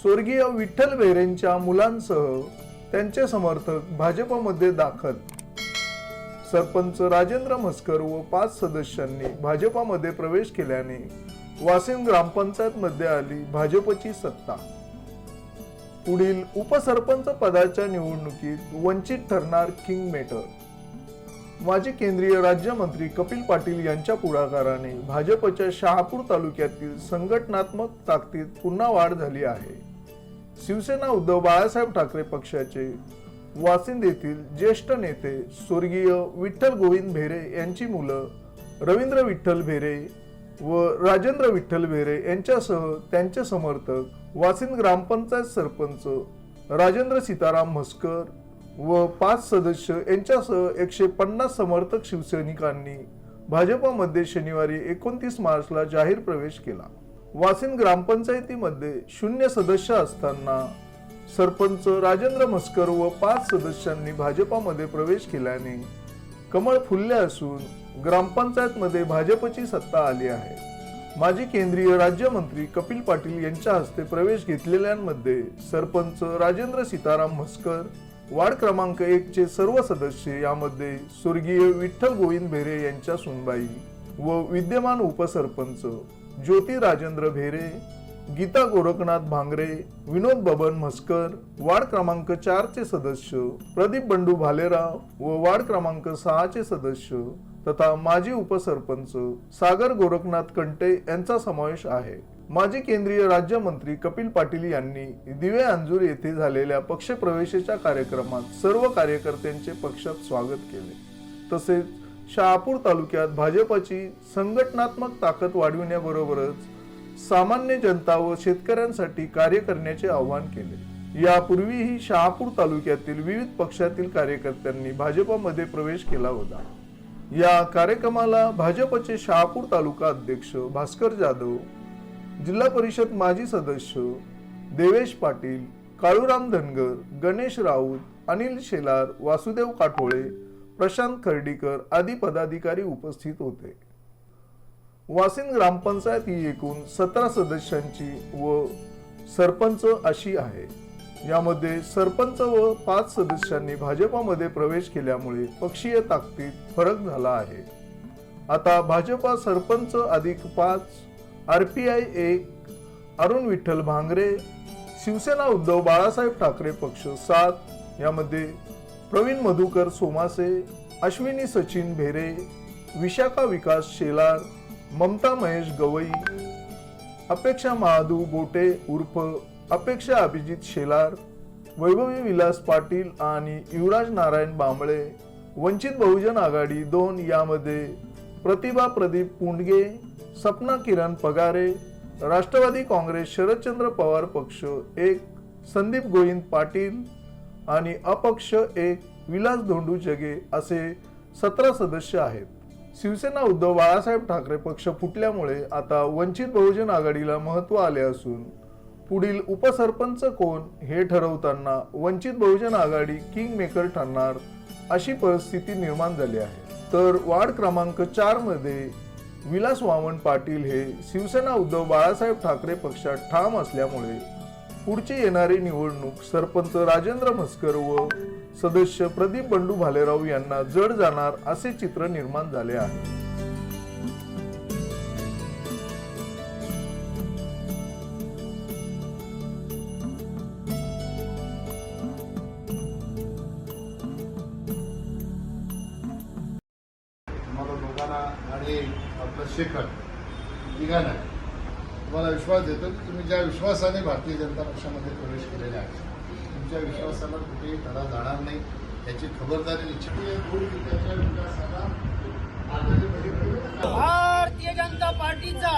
स्वर्गीय विठ्ठल बेरेंच्या मुलांसह त्यांचे समर्थक भाजपमध्ये दाखल. सरपंच राजेंद्र म्हस्कर व पाच सदस्यांनी भाजपामध्ये प्रवेश केल्याने वासिम ग्रामपंचायत मध्ये आली भाजपची सत्ता. पुढील उपसरपंच पदाच्या निवडणुकीत वंचित ठरणार किंग मेटर. माजी केंद्रीय राज्यमंत्री कपिल पाटील यांच्या पुढाकाराने भाजपच्या शहापूर तालुक्यातील संघटनात्मक ताकदीत पुन्हा वाढ झाली आहे. शिवसेना उद्धव बाळासाहेब ठाकरे पक्षाचे वासिंद येथील ज्येष्ठ नेते स्वर्गीय विठ्ठल गोविंद भेरे यांची मुलं रवींद्र विठ्ठल भेरे व राजेंद्र विठ्ठल भेरे यांच्यासह त्यांचे समर्थक वासिंद ग्रामपंचायत सरपंच राजेंद्र सीताराम म्हस्कर व पाच सदस्य यांच्यासह एकशे पन्नास समर्थक शिवसैनिकांनी भाजपमध्ये शनिवारी एकोणतीस मार्चला जाहीर प्रवेश केला. वासिन ग्रामपंचायतीमध्ये शून्य सदस्य असताना सरपंच राजेंद्र मस्कर व पाच सदस्यांनी भाजपामध्ये प्रवेश केल्याने कमळ फुलले असून ग्रामपंचायतमध्ये भाजपची सत्ता आली आहे. माजी केंद्रीय राज्यमंत्री कपिल पाटील यांच्या हस्ते प्रवेश घेतलेल्यांमध्ये सरपंच राजेंद्र सीताराम म्हस्कर वार्ड क्रमांक एक चे सर्व सदस्य यामध्ये स्वर्गीय विठ्ठल गोविंद भेरे यांच्या सुनबाई व विद्यमान उपसरपंच ज्योती राजेंद्र भेरे गीता गोरखनाथ भांगरे विनोद बबन म्हस्कर वार्ड क्रमांक चारचे सदस्य प्रदीप बंडू भालेराव व वार्ड क्रमांक सहाचे सदस्य तथा माजी उपसरपंच सागर गोरखनाथ कंटे यांचा समावेश आहे. माजी केंद्रीय राज्यमंत्री कपिल पाटील यांनी दिवे अंजूर येथे झालेल्या पक्षप्रवेशाच्या कार्यक्रमात सर्व कार्यकर्त्यांचे पक्षात स्वागत केले. तसेच शहापूर तालुक्यात भाजपची संघटनात्मक ताकद वाढविण्याबरोबरच सामान्य जनता व शेतकऱ्यांसाठी कार्य करण्याचे आवाहन केले. यापूर्वीही शहापूर तालुक्यातील विविध पक्षातील कार्यकर्त्यांनी भाजपमध्ये प्रवेश केला होता. या कार्यक्रमाला भाजपचे शहापूर तालुका अध्यक्ष भास्कर जाधव जिल्हा परिषद माजी सदस्य देवेश पाटील काळूराम धनगर गणेश राऊत अनिल शेलार वासुदेव काठोळे प्रशांत खर्डीकर आदी पदाधिकारी उपस्थित होते. वासिन ग्रामपंचायत ही एकूण सतरा सदस्यांची व सरपंच अशी आहे. यामध्ये सरपंच व पाच सदस्यांनी भाजपामध्ये प्रवेश केल्यामुळे पक्षीय ताकदीत फरक झाला आहे. आता भाजपा सरपंच अधिक पाच आर पी आय एक अरुण विठ्ठल भांगरे शिवसेना उद्धव बाळासाहेब ठाकरे पक्ष सात यामध्ये प्रवीण मधुकर सोमासे अश्विनी सचिन भेरे विशाखा विकास शेलार ममता महेश गवई अपेक्षा महादू गोटे उर्फ अपेक्षा अभिजित शेलार वैभवी विलास पाटील आणि युवराज नारायण बांबळे वंचित बहुजन आघाडी दोन यामध्ये प्रतिभा प्रदीप पुंडगे सपना किरण पगारे राष्ट्रवादी काँग्रेस शरदचंद्र पवार पक्ष एक संदीप गोविंद पाटील आणि अपक्ष एक विलास धोंडू जगे असे सतरा सदस्य आहेत. शिवसेना उद्धव बाळासाहेब ठाकरे पक्ष फुटल्यामुळे आता वंचित बहुजन आघाडीला महत्त्व आले असून पुढील उपसरपंच कोण हे ठरवताना वंचित बहुजन आघाडी किंग मेकर ठरणार अशी परिस्थिती निर्माण झाली आहे. तर वार्ड क्रमांक चारमध्ये विलास वामन पाटील हे शिवसेना उद्धव बाळासाहेब ठाकरे पक्षात ठाम असल्यामुळे पुढची येणारी निवडणूक सरपंच राजेंद्र म्हस्कर व सदस्य प्रदीप बंडू भालेराव यांना जड जाणार असे चित्र निर्माण झाले आहे. आणि आपलं शेखर तिघांना तुम्हाला विश्वास देतो की तुम्ही ज्या विश्वासाने भारतीय जनता पक्षामध्ये प्रवेश केलेला आहे तुमच्या विश्वासाला कुठेही तडा जाणार नाही. याची खबरदारी निश्चित त्याच्या विकासाला भारतीय जनता पार्टीचा.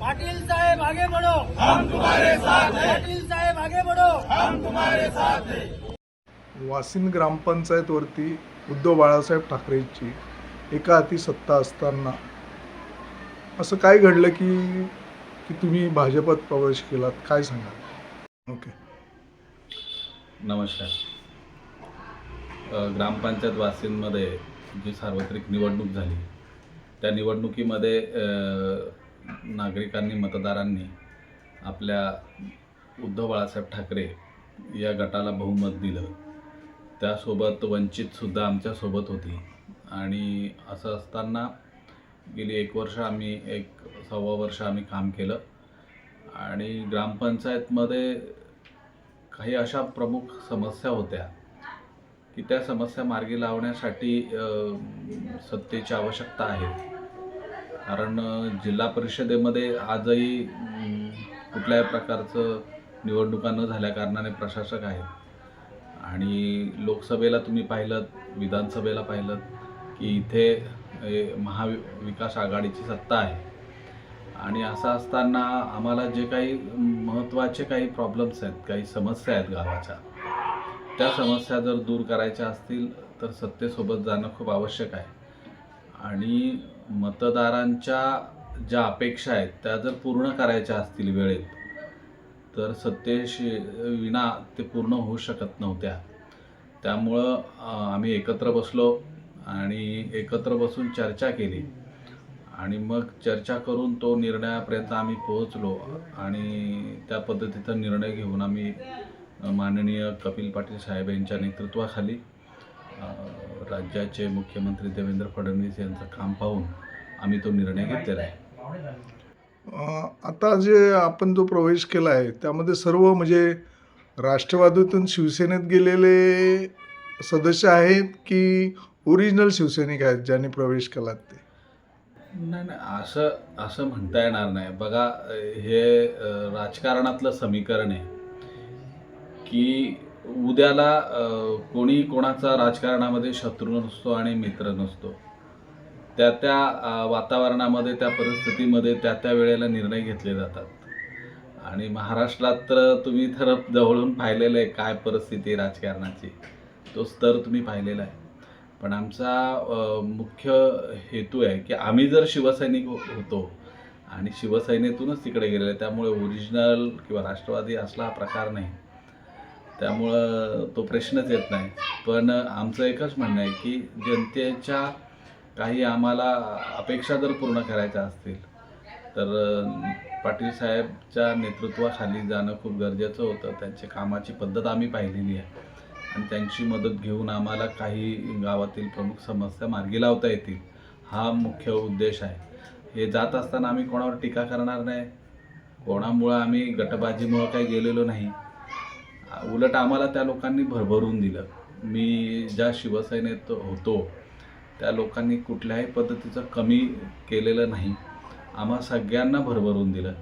पाटील साहेब आगे बढ़ो. आगे बढ़ो. हम तुम्हारे साथ हैं वासिन ग्रामपंचायतवरती उद्धव बाळासाहेब ठाकरेंची एका हाती सत्ता असताना असं काय घडलं की की तुम्ही भाजपात प्रवेश केलात काय सांगाल? ओके. नमस्कार. ग्रामपंचायत वासींमध्ये जी सार्वत्रिक निवडणूक झाली त्या निवडणुकीमध्ये नागरिकांनी मतदारांनी आपल्या उद्धव बाळासाहेब ठाकरे या गटाला बहुमत दिलं. त्यासोबत वंचितसुद्धा आमच्यासोबत होती आणि असं असताना गेली एक वर्ष आम्ही एक सव्वा वर्ष आम्ही काम केलं. आणि ग्रामपंचायतमध्ये काही अशा प्रमुख समस्या होत्या की त्या समस्या मार्गी लावण्यासाठी सत्तेची आवश्यकता आहे. कारण जिल्हा परिषदेमध्ये आजही कुठल्याही प्रकारचं निवडणुका न झाल्याकारणाने प्रशासक आहेत. आणि लोकसभेला तुम्ही पाहिलं विधानसभेला पाहिलं की इथे हे महाविकास आघाडीची सत्ता आहे. आणि असं असताना आम्हाला जे काही महत्त्वाचे काही प्रॉब्लेम्स आहेत काही समस्या आहेत गावाच्या त्या समस्या जर दूर करायच्या असतील तर सत्तेसोबत जाणं खूप आवश्यक आहे. आणि मतदारांच्या ज्या अपेक्षा आहेत त्या जर पूर्ण करायच्या असतील वेळेत तर सत्तेशी विना ते पूर्ण होऊ शकत नव्हत्या. त्यामुळं आम्ही एकत्र बसलो. आणि एकत्र बसून चर्चा केली. आणि मग चर्चा करून तो निर्णयापर्यंत आम्ही पोहोचलो आणि त्या पद्धतीचा निर्णय घेऊन आम्ही माननीय कपिल पाटील साहेब यांच्या नेतृत्वाखाली राज्याचे मुख्यमंत्री देवेंद्र फडणवीस यांचं काम पाहून आम्ही तो निर्णय घेतलेला आहे. आता जे आपण जो प्रवेश केला आहे त्यामध्ये सर्व म्हणजे राष्ट्रवादीतून शिवसेनेत गेलेले सदस्य आहेत की ओरिजिनल शिवसैनिक आहेत ज्यांनी प्रवेश केला ते. नाही नाही असं असं म्हणता येणार नाही. बघा हे राजकारणातलं समीकरण आहे की उद्याला कोणी कोणाचा राजकारणामध्ये शत्रू नसतो आणि मित्र नसतो. त्या त्या वातावरणामध्ये त्या परिस्थितीमध्ये त्या त्या वेळेला निर्णय घेतले जातात. आणि महाराष्ट्रात तर तुम्ही तर जवळून पाहिलेलं आहे काय परिस्थिती राजकारणाची. तो स्तर तुम्ही पाहिलेला आहे. पण आमचा मुख्य हेतू आहे की आम्ही जर शिवसैनिक हो- होतो आणि शिवसेनेतूनच तिकडे गेलेले त्यामुळे ओरिजिनल किंवा राष्ट्रवादी असला हा प्रकार नाही. त्यामुळं तो प्रश्नच येत नाही. पण आमचं एकच म्हणणं आहे की जनतेच्या काही आम्हाला अपेक्षा जर पूर्ण करायच्या असतील तर पाटील साहेबच्या नेतृत्वाखाली जाणं खूप गरजेचं होतं. त्यांची कामाची पद्धत आम्ही पाहिलेली आहे. आणि त्यांची मदत घेऊन आम्हाला काही गावातील प्रमुख समस्या मार्गी लावता येतील हा मुख्य उद्देश आहे. हे जात असताना आम्ही कोणावर टीका करणार नाही. कोणामुळं आम्ही गटबाजीमुळं काही गेलेलो नाही. उलट आम्हाला त्या लोकांनी भरभरून दिलं. मी ज्या शिवसेनेत होतो त्या लोकांनी कुठल्याही पद्धतीचं कमी केलेलं नाही. आम्हा सगळ्यांना भरभरून दिलं.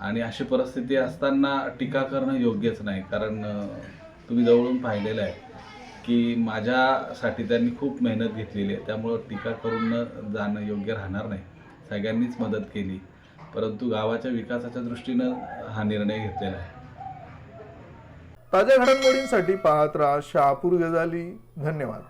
आणि अशी परिस्थिती असताना टीका करणं योग्यच नाही कारण तुम्ही जवळून पाहिलेलं आहे की माझ्यासाठी त्यांनी खूप मेहनत घेतलेली आहे. त्यामुळं टीका करून जाणं योग्य राहणार नाही. सगळ्यांनीच मदत केली. परंतु गावाच्या विकासाच्या दृष्टीनं हा निर्णय घेतलेला आहे. ताज्या घडामोडींसाठी पाहत राहा शहापूर गजाली. धन्यवाद.